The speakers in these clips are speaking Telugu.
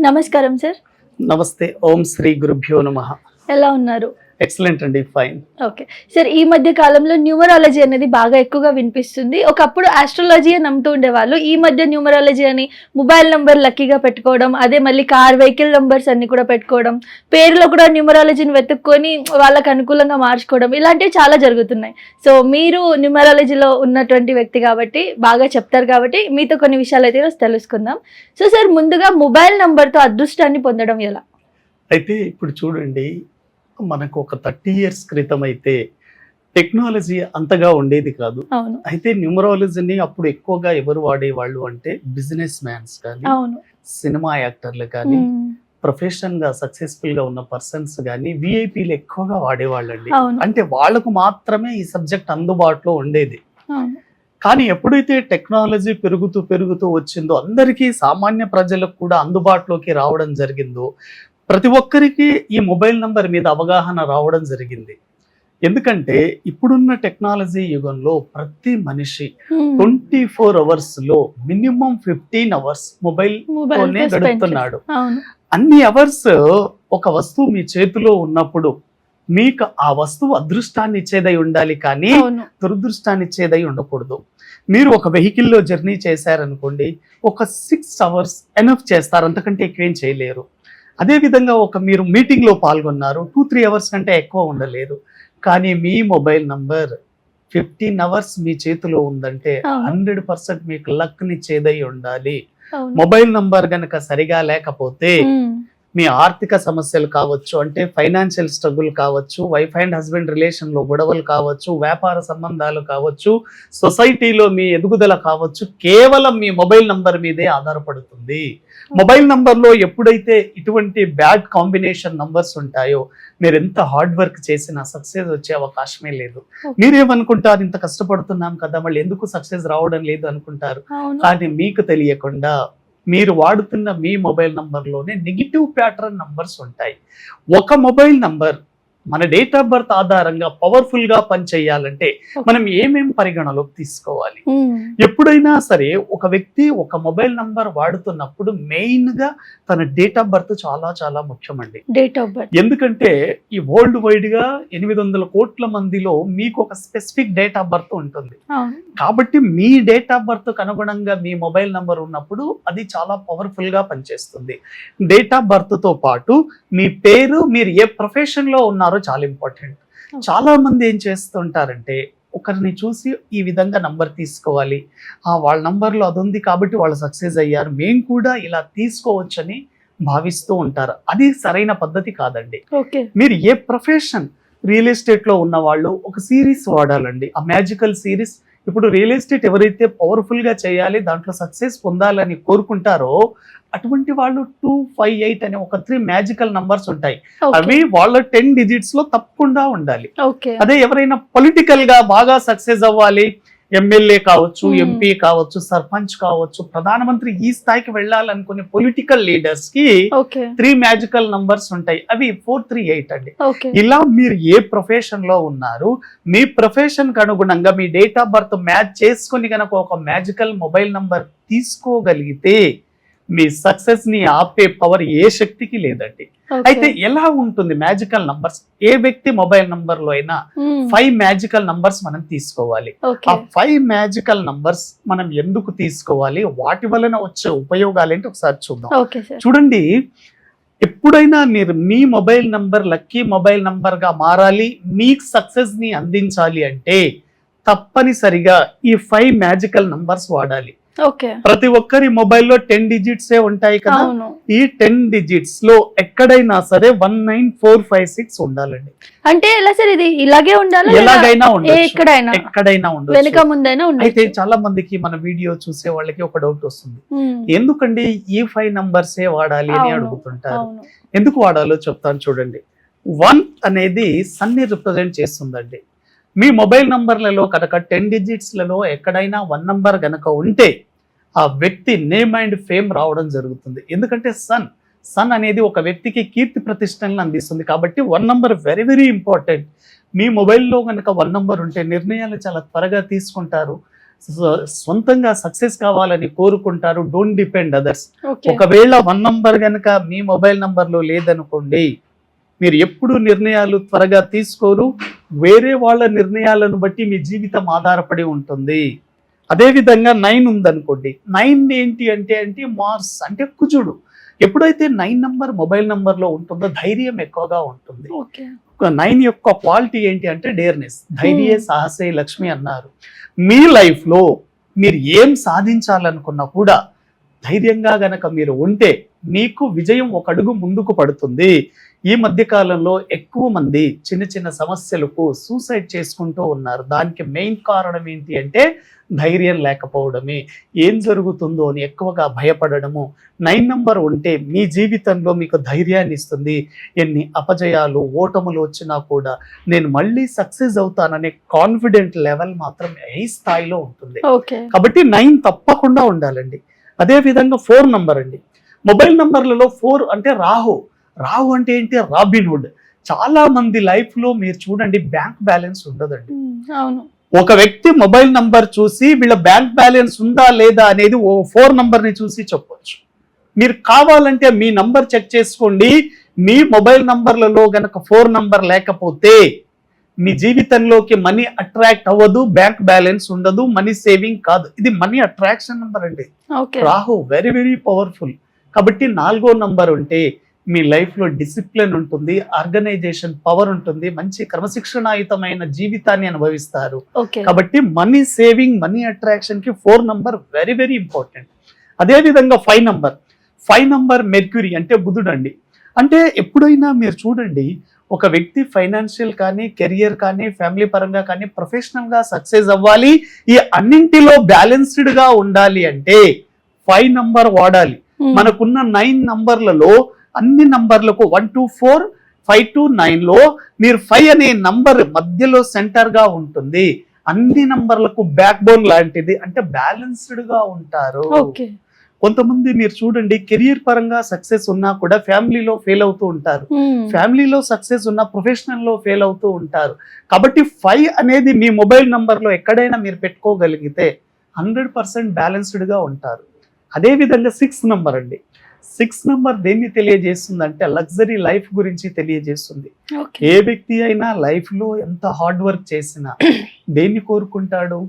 నమస్కారం సార్. నమస్తే ఓం శ్రీ గురుభ్యో నమ. ఎలా ఉన్నారు? ఎక్సలెంట్ అండి ఫైన్ ఓకే సార్ ఈ మధ్య కాలంలో న్యూమరాలజీ అనేది బాగా ఎక్కువగా వినిపిస్తుంది. ఒకప్పుడు ఆస్ట్రాలజీ నమ్ముతూ ఉండేవాళ్ళు. ఈ మధ్య న్యూమరాలజీ అని మొబైల్ నంబర్ లక్కీగా పెట్టుకోవడం అదే మళ్ళీ కార్ వెహికల్ నంబర్స్ అన్ని కూడా పెట్టుకోవడం పేరులో కూడా న్యూమరాలజీని వెతుక్కొని వాళ్ళకి అనుకూలంగా మార్చుకోవడం ఇలాంటివి చాలా జరుగుతున్నాయి. సో మీరు న్యూమరాలజీలో ఉన్నటువంటి వ్యక్తి కాబట్టి బాగా చెప్తారు కాబట్టి మీతో కొన్ని విషయాలు అయితే తెలుసుకుందాం. సో సార్ ముందుగా మొబైల్ నంబర్తో అదృష్టాన్ని పొందడం ఎలా? అయితే ఇప్పుడు చూడండి మనకు ఒక థర్టీ ఇయర్స్ క్రితం అయితే టెక్నాలజీ అంతగా ఉండేది కాదు. అయితే న్యూమరాలజీని అప్పుడు ఎక్కువగా ఎవరు వాడేవాళ్ళు అంటే బిజినెస్ మ్యాన్స్ కానీ సినిమా యాక్టర్లు కానీ. ప్రొఫెషన్గా సక్సెస్ఫుల్గా ఉన్న పర్సన్స్ కానీ విఐపీలు ఎక్కువగా వాడేవాళ్ళండి. అంటే వాళ్ళకు మాత్రమే ఈ సబ్జెక్ట్ అందుబాటులో ఉండేది. కానీ ఎప్పుడైతే టెక్నాలజీ పెరుగుతూ పెరుగుతూ వచ్చిందో అందరికీ సామాన్య ప్రజలకు కూడా అందుబాటులోకి రావడం జరిగిందో ప్రతి ఒక్కరికి ఈ మొబైల్ నంబర్ మీద అవగాహన రావడం జరిగింది. ఎందుకంటే ఇప్పుడున్న టెక్నాలజీ యుగంలో ప్రతి మనిషి. ట్వంటీ ఫోర్ అవర్స్లో మినిమం ఫిఫ్టీన్ అవర్స్ మొబైల్ తోనే గడుపుతున్నాడు. అన్ని అవర్స్ ఒక వస్తువు మీ చేతిలో ఉన్నప్పుడు మీకు ఆ వస్తువు అదృష్టాన్ని ఇచ్చేదై ఉండాలి కానీ దురదృష్టాన్ని ఇచ్చేదై ఉండకూడదు. మీరు ఒక వెహికల్లో జర్నీ చేశారనుకోండి ఒక సిక్స్ అవర్స్ ఎనఫ్ చేస్తారు. అంతకంటే ఎక్కువేం చేయలేరు. అదే విధంగా ఒక మీరు మీటింగ్లో పాల్గొన్నారు టూ త్రీ అవర్స్ కంటే ఎక్కువ ఉండలేరు కానీ మీ మొబైల్ నంబర్ ఫిఫ్టీన్ అవర్స్ మీ చేతిలో ఉందంటే. హండ్రెడ్ పర్సెంట్ మీకు లక్ని చేదై ఉండాలి మొబైల్ నంబర్ గనక సరిగా లేకపోతే. మీ ఆర్థిక సమస్యలు కావచ్చు అంటే ఫైనాన్షియల్ స్ట్రగుల్ కావచ్చు వైఫ్ అండ్ హస్బెండ్ రిలేషన్లో గొడవలు కావచ్చు వ్యాపార సంబంధాలు కావచ్చు సొసైటీలో మీ ఎదుగుదల కావచ్చు కేవలం మీ మొబైల్ నంబర్ మీదే ఆధారపడుతుంది. మొబైల్ నంబర్లో ఎప్పుడైతే ఇటువంటి బ్యాడ్ కాంబినేషన్ నంబర్స్ ఉంటాయో మీరు ఎంత హార్డ్ వర్క్ చేసినా సక్సెస్ వచ్చే అవకాశమే లేదు. మీరేమనుకుంటారు ఇంత కష్టపడుతున్నాం కదా మళ్ళీ ఎందుకు సక్సెస్ రావడం లేదు అనుకుంటారు? కానీ మీకు తెలియకుండా మీరు వాడుతున్న మీ మొబైల్ నంబర్లోనే నెగిటివ్ ప్యాటర్న్ నంబర్స్ ఉంటాయి. ఒక మొబైల్ నంబర్ మన డేట్ ఆఫ్ బర్త్ ఆధారంగా పవర్ఫుల్గా పనిచేయాలంటే మనం ఏమేం పరిగణలోకి తీసుకోవాలి? మ్మ్. ఎప్పుడైనా సరే ఒక వ్యక్తి ఒక మొబైల్ నంబర్ వాడుతున్నప్పుడు మెయిన్గా తన డేట్ ఆఫ్ బర్త్ చాలా చాలా ముఖ్యమండి. డేట్ ఆఫ్ బర్త్ ఎందుకంటే ఈ వరల్డ్ వైడ్గా ఎనిమిది వందల కోట్ల మందిలో మీకు ఒక స్పెసిఫిక్ డేట్ ఆఫ్ బర్త్ ఉంటుంది. కాబట్టి మీ డేట్ ఆఫ్ బర్త్ అనుగుణంగా మీ మొబైల్ నంబర్ ఉన్నప్పుడు అది చాలా పవర్ఫుల్గా పనిచేస్తుంది. డేట్ ఆఫ్ బర్త్తో పాటు మీ పేరు మీరు ఏ ప్రొఫెషన్లో ఉన్నారో చాలా ఇంపార్టెంట్ చాలా మంది ఏం చేస్తుంటారంటే ఒకరిని చూసి ఈ విధంగా నంబర్ తీసుకోవాలి. ఆ వాళ్ళ నంబర్లో అది ఉంది కాబట్టి వాళ్ళు సక్సెస్ అయ్యారు. మేము కూడా ఇలా తీసుకోవచ్చని భావిస్తూ ఉంటారు. అది సరైన పద్ధతి కాదండి. ఓకే. మీరు ఏ ప్రొఫెషన్ రియల్ ఎస్టేట్లో ఉన్న వాళ్ళు ఒక సిరీస్ వాడాలండి. ఆ మ్యాజికల్ సిరీస్ ఇప్పుడు రియల్ ఎస్టేట్ ఎవరైతే పవర్ఫుల్గా చేయాలి దాంట్లో సక్సెస్ పొందాలని కోరుకుంటారో అటువంటి వాళ్ళు టూ ఫైవ్ ఎయిట్ అనే ఒక త్రీ మ్యాజికల్ నంబర్స్ ఉంటాయి. అవి వాళ్ళ టెన్ డిజిట్స్లో తప్పకుండా ఉండాలి. అదే ఎవరైనా పొలిటికల్గా బాగా సక్సెస్ అవ్వాలి ఎమ్మెల్యే కావచ్చు Hmm. ఎంపీ కావచ్చు సర్పంచ్ కావచ్చు ప్రధానమంత్రి ఈ స్థాయికి వెళ్ళాలనుకునే పొలిటికల్ లీడర్స్కి త్రీ మ్యాజికల్ నంబర్స్ ఉంటాయి. అవి ఫోర్ త్రీ ఎయిట్ అండి. ఇలా మీరు ఏ ప్రొఫెషన్లో ఉన్నారు మీ ప్రొఫెషన్కి అనుగుణంగా మీ డేట్ ఆఫ్ బర్త్ మ్యాచ్ చేసుకుని కనుక ఒక మ్యాజికల్ మొబైల్ నంబర్ తీసుకోగలిగితే మీ సక్సెస్ని ఆపే పవర్ ఏ శక్తికి లేదండి. అయితే ఎలా ఉంటుంది మ్యాజికల్ నంబర్స్ ఏ వ్యక్తి మొబైల్ నంబర్లో అయినా ఫైవ్ మ్యాజికల్ నంబర్స్ మనం తీసుకోవాలి. ఆ ఫైవ్ మ్యాజికల్ నంబర్స్ మనం ఎందుకు తీసుకోవాలి? వాటి వలన వచ్చే ఉపయోగాలు ఏంటి? ఒకసారి చూద్దాం. చూడండి ఎప్పుడైనా మీరు మీ మొబైల్ నంబర్ లక్కీ మొబైల్ నంబర్గా మారాలి మీకు సక్సెస్ని అందించాలి అంటే తప్పనిసరిగా ఈ ఫైవ్ మ్యాజికల్ నంబర్స్ వాడాలి. ప్రతి ఒక్కరి మొబైల్లో టెన్ డిజిట్స్ ఏ ఉంటాయి కదా? ఈ టెన్ డిజిట్స్లో ఎక్కడైనా సరే one nine four five six ఉండాలండి. అంటే ఎలా సార్ ఇది? ఇలాగే ఉండాలా ఎలాగైనా ఎక్కడైనా? ఎక్కడైనా వెనుక ముందైనా అయితే చాలా మందికి మన వీడియో చూసే వాళ్ళకి ఒక డౌట్ వస్తుంది. ఎందుకండి ఈ ఫైవ్ నంబర్సే వాడాలి అని అడుగుతుంటారు? ఎందుకు వాడాలో చెప్తాను చూడండి. వన్ అనేది సన్ని రిప్రజెంట్ చేస్తుందండి. మీ మొబైల్ నంబర్లలో కనుక టెన్ డిజిట్స్లలో ఎక్కడైనా వన్ నంబర్ గనక ఉంటే ఆ వ్యక్తి నేమ్ అండ్ ఫేమ్ రావడం జరుగుతుంది. ఎందుకంటే సన్ సన్ అనేది ఒక వ్యక్తికి కీర్తి ప్రతిష్టలను అందిస్తుంది. కాబట్టి one number very very important. మీ మొబైల్లో కనుక వన్ నంబర్ ఉంటే నిర్ణయాలు చాలా త్వరగా తీసుకుంటారు. సొంతంగా సక్సెస్ కావాలని కోరుకుంటారు. Don't depend others. ఒకవేళ వన్ నంబర్ గనక మీ మొబైల్ నంబర్లో లేదనుకోండి మీరు ఎప్పుడు నిర్ణయాలు త్వరగా తీసుకోరు. వేరే వాళ్ళ నిర్ణయాలను బట్టి మీ జీవితం ఆధారపడి ఉంటుంది. అదే విధంగా నైన్ ఉందనుకోండి. నైన్ ఏంటి అంటే అంటే మార్స్ అంటే కుజుడు. ఎప్పుడైతే నైన్ నంబర్ మొబైల్ నంబర్లో ఉంటుందో ధైర్యం ఎక్కువగా ఉంటుంది. నైన్ యొక్క క్వాలిటీ ఏంటి అంటే డేర్నెస్. ధైర్య సాహసే లక్ష్మి అన్నారు. మీ లైఫ్లో మీరు ఏం సాధించాలనుకున్నా కూడా ధైర్యంగా గనక మీరు ఉంటే మీకు విజయం ఒక అడుగు ముందుకు పడుతుంది. ఈ మధ్య కాలంలో ఎక్కువ మంది చిన్న చిన్న సమస్యలకు సూసైడ్ చేసుకుంటూ ఉన్నారు. దానికి మెయిన్ కారణం ఏంటి అంటే ధైర్యం లేకపోవడమే. ఏం జరుగుతుందో అని ఎక్కువగా భయపడడము. నైన్ నంబర్ ఉంటే మీ జీవితంలో మీకు ధైర్యాన్ని ఇస్తుంది. ఎన్ని అపజయాలు ఓటములు వచ్చినా కూడా నేను మళ్ళీ సక్సెస్ అవుతాననే కాన్ఫిడెంట్ లెవెల్ మాత్రం ఏ స్థాయిలో ఉంటుంది. ఓకే. కాబట్టి నైన్ తప్పకుండా ఉండాలండి. అదే విధంగా ఫోర్ నంబర్ అండి. మొబైల్ నంబర్లలో ఫోర్ అంటే రాహు. రాహు అంటే ఏంటి? రాబిన్హుడ్ చాలా మంది లైఫ్లో మీరు చూడండి బ్యాంక్ బ్యాలెన్స్ ఉండదండి. అవును. ఒక వ్యక్తి మొబైల్ నంబర్ చూసి వీళ్ళ బ్యాంక్ బ్యాలెన్స్ ఉందా లేదా అనేది ఓ ఫోర్ నంబర్ని చూసి చెప్పొచ్చు. మీరు కావాలంటే మీ నంబర్ చెక్ చేసుకోండి. మీ మొబైల్ నంబర్లలో గనక ఫోర్ నంబర్ లేకపోతే మీ జీవితంలోకి మనీ అట్రాక్ట్ అవ్వదు బ్యాంక్ బ్యాలెన్స్ ఉండదు మనీ సేవింగ్ కాదు. ఇది మనీ అట్రాక్షన్ నంబర్ అండి. Okay. Rahu very very powerful కాబట్టి నాలుగో నంబర్ ఉంటే మీ లైఫ్లో డిసిప్లిన్ ఉంటుంది ఆర్గనైజేషన్ పవర్ ఉంటుంది మంచి క్రమశిక్షణాయుతమైన జీవితాన్ని అనుభవిస్తారు. కాబట్టి money saving money అట్రాక్షన్కి four number very very important అదే విధంగా five number five number Mercury అంటే బుధుడు అండి. అంటే ఎప్పుడైనా మీరు చూడండి ఒక వ్యక్తి ఫైనాన్షియల్ కానీ కెరియర్ కానీ ఫ్యామిలీ పరంగా కానీ ప్రొఫెషనల్గా సక్సెస్ అవ్వాలి ఈ అన్నింటిలో బ్యాలెన్స్డ్గా ఉండాలి అంటే ఫైవ్ నంబర్ వాడాలి. ఉమ్, మనకున్న నైన్ నంబర్లలో అన్ని నంబర్లకు one two four five two నైన్లో మీరు ఫైవ్ అనే నంబర్ మధ్యలో సెంటర్గా ఉంటుంది. అన్ని నంబర్లకు బ్యాక్ బోన్ లాంటిది అంటే బ్యాలెన్స్డ్గా ఉంటారు. ఓకే. కొంతమంది మీరు చూడండి కెరియర్ పరంగా సక్సెస్ ఉన్నా కూడా ఫ్యామిలీలో ఫెయిల్ అవుతూ ఉంటారు. ఫ్యామిలీలో సక్సెస్ ఉన్న ప్రొఫెషనల్లో ఫెయిల్ అవుతూ ఉంటారు. కాబట్టి ఫైవ్ అనేది మీ మొబైల్ నంబర్లో ఎక్కడైనా మీరు పెట్టుకోగలిగితే హండ్రెడ్ పర్సెంట్ బ్యాలెన్స్డ్గా ఉంటారు. అదే విధంగా సిక్స్ నంబర్ అండి. సిక్స్ నంబర్ దేన్ని తెలియజేస్తుంది అంటే లగ్జరీ లైఫ్ గురించి తెలియజేస్తుంది. ఏ వ్యక్తి అయినా లైఫ్లో ఎంత హార్డ్ వర్క్ చేసినా దేన్ని కోరుకుంటాడు?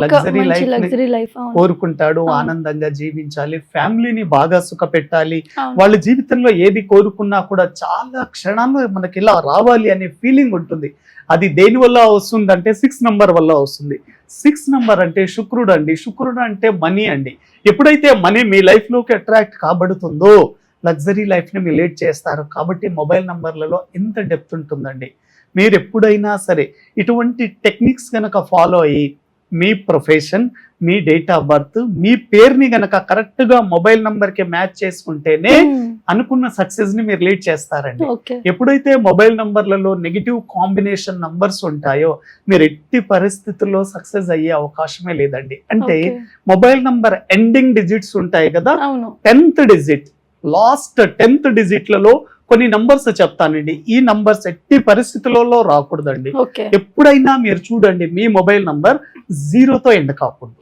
లగ్జరీ లైఫ్ కోరుకుంటాడు. ఆనందంగా జీవించాలి ఫ్యామిలీని బాగా సుఖపెట్టాలి అవును. వాళ్ళ జీవితంలో ఏది కోరుకున్నా కూడా చాలా క్షణాల్లో మనకి ఇలా రావాలి అనే ఫీలింగ్ ఉంటుంది. అది దేని వల్ల వస్తుందంటే సిక్స్ నంబర్ వల్ల వస్తుంది. సిక్స్ నంబర్ అంటే శుక్రుడు అండి. శుక్రుడు అంటే మనీ అండి. ఎప్పుడైతే మనీ మీ లైఫ్లోకి అట్రాక్ట్ కాబడుతుందో లగ్జరీ లైఫ్ని మీరు లీడ్ చేస్తారు. కాబట్టి మొబైల్ నంబర్లలో ఎంత డెప్త్ ఉంటుందండి. మీరు ఎప్పుడైనా సరే ఇటువంటి టెక్నిక్స్ గనక ఫాలో అయ్యి మీ ప్రొఫెషన్ మీ డేట్ ఆఫ్ బర్త్ మీ పేరుని గనక కరెక్ట్గా మొబైల్ నంబర్కి మ్యాచ్ చేసుకుంటేనే అనుకున్న సక్సెస్ని మీరు లీడ్ చేస్తారండి. ఎప్పుడైతే మొబైల్ నంబర్లలో నెగిటివ్ కాంబినేషన్ నంబర్స్ ఉంటాయో మీరు ఎట్టి పరిస్థితుల్లో సక్సెస్ అయ్యే అవకాశమే లేదండి. అంటే. మొబైల్ నంబర్ ఎండింగ్ డిజిట్స్ ఉంటాయి కదా టెన్త్ డిజిట్ లాస్ట్ టెన్త్ డిజిట్లలో కొన్ని నంబర్స్ చెప్తానండి. ఈ నంబర్స్ ఎట్టి పరిస్థితులలో రాకూడదండి. ఎప్పుడైనా మీరు చూడండి మీ మొబైల్ నంబర్ జీరోతో ఎండ్ కాకూడదు.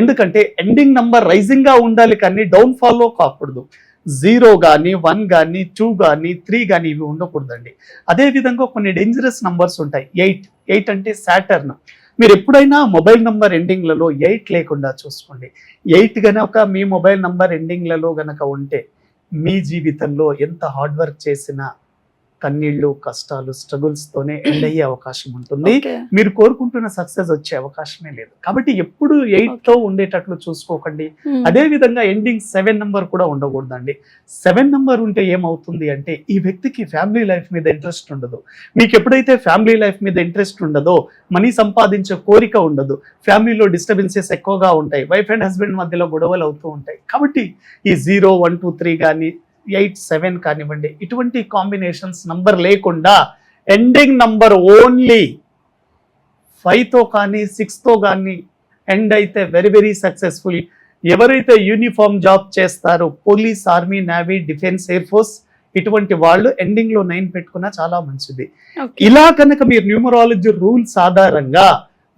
ఎందుకంటే ఎండింగ్ నంబర్ రైజింగ్గా ఉండాలి కానీ డౌన్ ఫాలో కాకూడదు. జీరో కానీ వన్ కానీ టూ కానీ త్రీ కానీ ఇవి ఉండకూడదండి. అదే విధంగా కొన్ని డేంజరస్ నంబర్స్ ఉంటాయి. ఎయిట్ ఎయిట్ అంటే సాటర్న్ మీరు ఎప్పుడైనా మొబైల్ నంబర్ ఎండింగ్లలో ఎయిట్ లేకుండా చూసుకోండి. ఎయిట్ గనక మీ మొబైల్ నంబర్ ఎండింగ్లలో గనక ఉంటే మీ జీవితంలో ఎంత హార్డ్ వర్క్ చేసినా కన్నీళ్ళు కష్టాలు స్ట్రగుల్స్ తోనే ఎండ్ అయ్యే అవకాశం ఉంటుంది. మీరు కోరుకుంటున్న సక్సెస్ వచ్చే అవకాశమే లేదు. కాబట్టి ఎప్పుడు ఎయిట్తో ఉండేటట్లు చూసుకోకండి. అదే విధంగా ఎండింగ్ సెవెన్ నంబర్ కూడా ఉండకూడదండి. సెవెన్ నంబర్ ఉంటే ఏమవుతుంది అంటే ఈ వ్యక్తికి ఫ్యామిలీ లైఫ్ మీద ఇంట్రెస్ట్ ఉండదు. మీకు ఎప్పుడైతే ఫ్యామిలీ లైఫ్ మీద ఇంట్రెస్ట్ ఉండదో మనీ సంపాదించే కోరిక ఉండదు. ఫ్యామిలీలో డిస్టర్బెన్సెస్ ఎక్కువగా ఉంటాయి. వైఫ్ అండ్ హస్బెండ్ మధ్యలో గొడవలు అవుతూ ఉంటాయి. కాబట్టి ఈ జీరో వన్ టూ త్రీ కానీ ఎయిట్ సెవెన్ కానివ్వండి ఇటువంటి కాంబినేషన్స్ నంబర్ లేకుండా ఎండింగ్ నంబర్ ఓన్లీ ఫైవ్తో కానీ సిక్స్తో కానీ ఎండ్ అయితే వెరీ వెరీ సక్సెస్ఫుల్ ఎవరైతే యూనిఫామ్ జాబ్ చేస్తారో police army navy defence air force ఇటువంటి వాళ్ళు ఎండింగ్లో నైన్ పెట్టుకున్నా చాలా మంచిది. ఇలా కనుక మీరు న్యూమరాలజీ రూల్స్ ఆధారంగా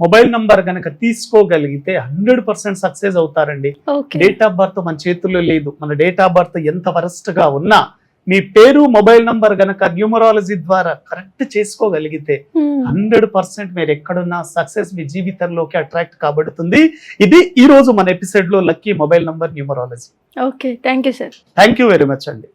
మొబైల్ నంబర్ గనక తీసుకోగలిగితే హండ్రెడ్ పర్సెంట్ సక్సెస్ అవుతారండి. డేట్ ఆఫ్ బర్త్ మన చేతుల్లో లేదు. మన డేట్ ఆఫ్ బర్త్ ఎంత వరస్ట్గా ఉన్నా మీ పేరు మొబైల్ నంబర్ గనక న్యూమరాలజీ ద్వారా కరెక్ట్ చేసుకోగలిగితే Hmm. హండ్రెడ్ పర్సెంట్ మీరు ఎక్కడున్నా సక్సెస్ మీ జీవితంలోకి అట్రాక్ట్ కాబడుతుంది. ఇది ఈ రోజు మన ఎపిసోడ్లో lucky mobile number numerology. Okay. Thank you sir. Thank you very much అండి.